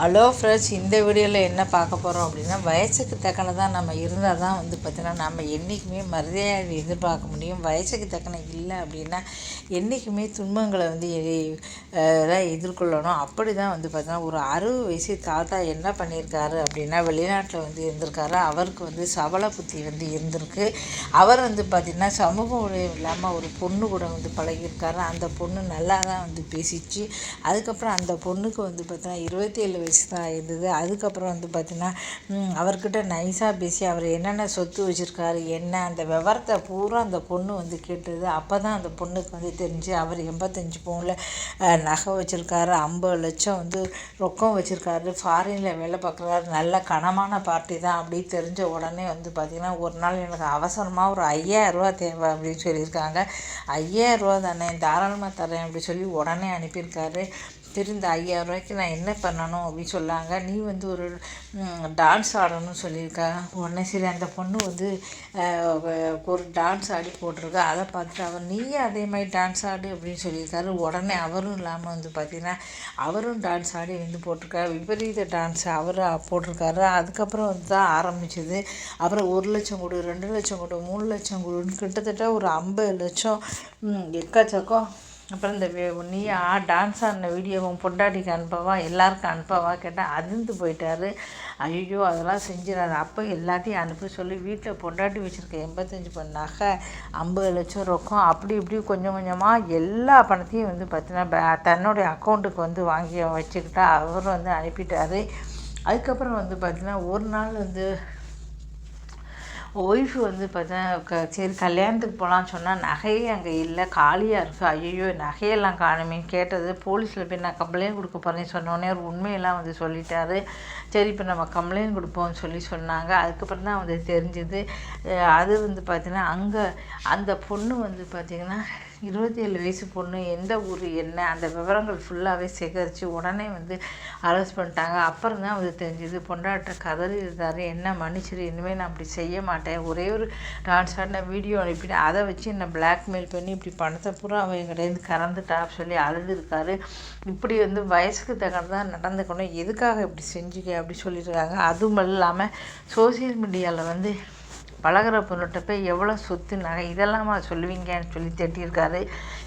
Hello friends இந்த வீடியோவில் என்ன பார்க்க போகிறோம் அப்படின்னா வயசுக்கு தக்கனதாக நம்ம இருந்தால் தான் வந்து பார்த்திங்கன்னா நம்ம என்றைக்குமே மரியாதை எதிர்பார்க்க முடியும். வயசுக்கு தக்கன இல்லை அப்படின்னா என்றைக்குமே துன்பங்களை வந்து தான் எதிர்கொள்ளணும். அப்படி தான் வந்து பார்த்திங்கன்னா ஒரு அறுபது வயசு தாத்தா என்ன பண்ணியிருக்காரு அப்படின்னா வெளிநாட்டில் வந்து இருந்திருக்காரு. அவருக்கு வந்து சபல புத்தி வந்து இருந்திருக்கு. அவர் வந்து பார்த்திங்கன்னா சமூக உடையம் இல்லாமல் ஒரு பொண்ணு கூட வந்து பழகியிருக்காரு. அந்த பொண்ணு நல்லா தான் வந்து பேசிச்சு. அதுக்கப்புறம் அந்த பொண்ணுக்கு வந்து பார்த்திங்கன்னா இருபத்தி ஏழு வயசு தான் இருந்தது. அதுக்கப்புறம் வந்து பார்த்திங்கன்னா அவர்கிட்ட நைஸாக பேசி அவர் என்னென்ன சொத்து வச்சுருக்காரு என்ன அந்த விவரத்தை பூரா அந்த பொண்ணு வந்து கேட்டது. அப்போ தான் அந்த பொண்ணுக்கு வந்து தெரிஞ்சு அவர் எண்பத்தஞ்சு பவுனில் நகை வச்சுருக்காரு. ஐம்பது லட்சம் வந்து ரொக்கம் வச்சுருக்காரு. ஃபாரினில் வேலை பார்க்குறாரு. நல்ல கனமான பார்ட்டி தான் அப்படி தெரிஞ்ச உடனே வந்து பார்த்திங்கன்னா ஒரு நாள் எனக்கு அவசரமாக ஒரு ஐயாயிரரூவா தேவை அப்படின்னு சொல்லியிருக்காங்க. ஐயாயிரரூவா தானே தாராளமாக தரேன் அப்படி சொல்லி உடனே அனுப்பியிருக்காரு. திருந்த ஐயாயிரம் ரூபாய்க்கு நான் என்ன பண்ணணும்? அப்படின்னு சொன்னாங்க நீ வந்து ஒரு டான்ஸ் ஆடணும்னு சொல்லியிருக்க. உடனே சரி அந்த பொண்ணு வந்து ஒரு டான்ஸ் ஆடி போட்டிருக்கா. அதை பார்த்துட்டு அவர் நீயே அதே மாதிரி டான்ஸ் ஆடு அப்படின்னு சொல்லியிருக்காரு. உடனே அவரும் இல்லாமல் வந்து பார்த்திங்கன்னா அவரும் டான்ஸ் ஆடி வந்து போட்டிருக்காரு. விபரீத டான்ஸ் அவர் போட்டிருக்காரு. அதுக்கப்புறம் வந்து தான் ஆரம்பிச்சது. அப்புறம் ஒரு லட்சம் கொடு ரெண்டு லட்சம் கொடு மூணு லட்சம் கொடுன்னு கிட்டத்தட்ட ஒரு ஐம்பது லட்சம் எக்கச்சக்கம் அப்புறம் இந்த நீ ஆ டான்ஸ் ஆடின வீடியோவும் பொண்டாட்டிக்கு அனுப்பவா எல்லாருக்கும் அனுப்பவா கேட்டால் அதிர்ந்து போயிட்டார். ஐயோ அதெல்லாம் செஞ்சிடாரு அப்போ எல்லாத்தையும் அனுப்பி சொல்லி வீட்டில் பொண்டாட்டி வச்சுருக்க எண்பத்தஞ்சு பண் நகை ஐம்பது லட்சம் ரொக்கம் அப்படி இப்படி கொஞ்சம் கொஞ்சமாக எல்லா பணத்தையும் வந்து பார்த்தீங்கன்னா தன்னுடைய அக்கௌண்ட்டுக்கு வந்து வாங்கி வச்சுக்கிட்டா அவரும் வந்து அனுப்பிட்டார். அதுக்கப்புறம் வந்து பார்த்திங்கன்னா ஒரு நாள் வந்து ஒய்ஃபு வந்து பார்த்தா க சரி கல்யாணத்துக்கு போகலான்னு சொன்னால் நகையே அங்கே இல்லை காலியாக இருக்குது ஐயோ நகையெல்லாம் காணுமே. கேட்டது போலீஸில் போய் நான் கம்ப்ளைண்ட் கொடுக்க போகிறேன்னு சொன்னோடனே ஒரு உண்மையெல்லாம் வந்து சொல்லிட்டாரு. சரி இப்போ நம்ம கம்ப்ளைண்ட் கொடுப்போம்னு சொல்லி சொன்னாங்க. அதுக்கப்புறம் தான் வந்து தெரிஞ்சுது அது வந்து பார்த்திங்கன்னா அங்கே அந்த பொண்ணு வந்து பார்த்திங்கன்னா இருபத்தி ஏழு வயசு பொண்ணு எந்த ஊர் என்ன அந்த விவரங்கள் ஃபுல்லாகவே சேகரித்து உடனே வந்து அரெஸ்ட் பண்ணிட்டாங்க. அப்புறம் தான் வந்து தெரிஞ்சுது பொண்டாட்ட கதறி இருந்தார் என்ன மன்னிச்சிரு இனிமேல் நான் அப்படி செய்ய மாட்டேன். ஒரே ஒரு டான்ஸ் ஆடின வீடியோ அனுப்பிட்டு அதை வச்சு என்னை பிளாக்மெயில் பண்ணி இப்படி பணத்தை பூரா அவன் எங்கிட்டேருந்து கறந்துட்டா சொல்லி அழுதுருக்காரு. இப்படி வந்து வயசுக்கு தகுந்த நடந்துக்கணும். எதுக்காக இப்படி செஞ்சுக்க அப்படி சொல்லியிருக்காங்க அதுவும் இல்லாமல் சோசியல் மீடியாவில் வந்து பழகிற பொண்ணுகிட்ட போய் எவ்வளோ சொத்து நகை இதெல்லாமா சொல்லுவீங்கன்னு சொல்லி திட்டியிருக்காரு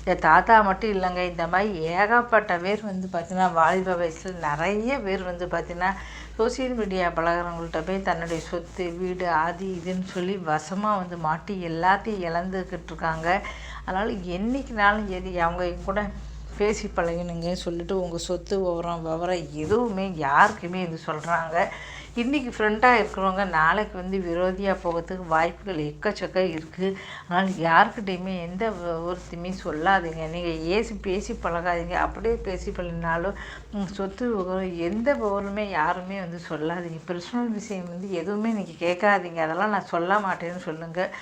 என் தாத்தா மட்டும் இல்லைங்க இந்த மாதிரி ஏகப்பட்ட பேர் வந்து பார்த்திங்கன்னா வாலிப வயசில் நிறைய பேர் வந்து பார்த்திங்கன்னா சோசியல் மீடியா பழகிறவங்கள்ட்ட போய் தன்னுடைய சொத்து வீடு ஆதி இதுன்னு சொல்லி வசமாக வந்து மாட்டி எல்லாத்தையும் இழந்துக்கிட்டு இருக்காங்க அதனால் என்றைக்குனாலும் சரி அவங்க கூட பேசி பழகினுங்க சொல்லிட்டு உங்கள் சொத்து விவரம் விவரம் எதுவுமே யாருக்குமே இது சொல்கிறாங்க இன்றைக்கி ஃப்ரெண்டாக இருக்கிறவங்க நாளைக்கு வந்து விரோதியாக போகிறதுக்கு வாய்ப்புகள் எக்கச்சக்க இருக்குது அதனால் யாருக்கிட்டையுமே எந்த ஒருத்தையுமே சொல்லாதீங்க. நீங்கள் ஏசி பேசி பழகாதீங்க. அப்படியே பேசி பழகினாலும் சொத்து எந்த பொருளுமே யாருமே வந்து சொல்லாதீங்க. பர்சனல் விஷயம் வந்து எதுவுமே நீங்கள் கேட்காதீங்க. அதெல்லாம் நான் சொல்ல மாட்டேன்னு சொல்லுங்கள்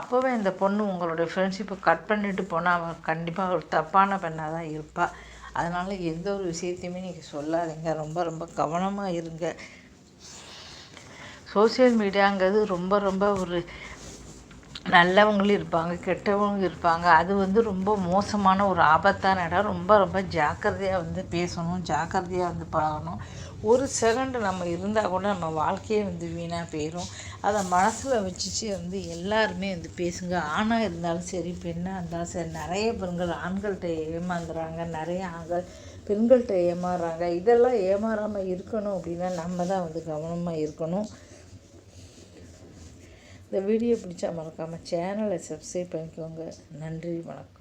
அப்போவே இந்த பொண்ணு உங்களுடைய ஃப்ரெண்ட்ஷிப்பை கட் பண்ணிட்டு போனால் அவன் கண்டிப்பாக ஒரு தப்பான பெண்ணாக தான் இருப்பாள் அதனால் எந்த ஒரு விஷயத்தையுமே நீங்கள் சொல்லாதீங்க. ரொம்ப ரொம்ப கவனமாக இருங்க. சோசியல் மீடியாங்கிறது ரொம்ப ரொம்ப ஒரு நல்லவங்களும் இருப்பாங்க கெட்டவங்களும் இருப்பாங்க. அது வந்து ரொம்ப மோசமான ஒரு ஆபத்தான இடம். ரொம்ப ரொம்ப ஜாக்கிரதையாக வந்து பேசணும் ஜாக்கிரதையாக வந்து பழகணும். ஒரு செகண்டு நம்ம இருந்தால் கூட நம்ம வாழ்க்கையே வந்து வீணாக போயிடும் அதை மனசில் வச்சுச்சு வந்து எல்லாருமே வந்து பேசுங்க. ஆணாக இருந்தாலும் சரி பெண்ணாக இருந்தாலும் சரி நிறைய பெண்கள் ஆண்கள்கிட்ட ஏமாந்துறாங்க நிறைய ஆண்கள் பெண்கள்கிட்ட ஏமாறுறாங்க. இதெல்லாம் ஏமாறாமல் இருக்கணும் அப்படின்னா நம்ம தான் வந்து கவனமாக இருக்கணும். இந்த வீடியோ பிடிச்சா மறக்காமல் சேனலை சப்ஸ்கிரைப் பண்ணிக்கோங்க. நன்றி வணக்கம்.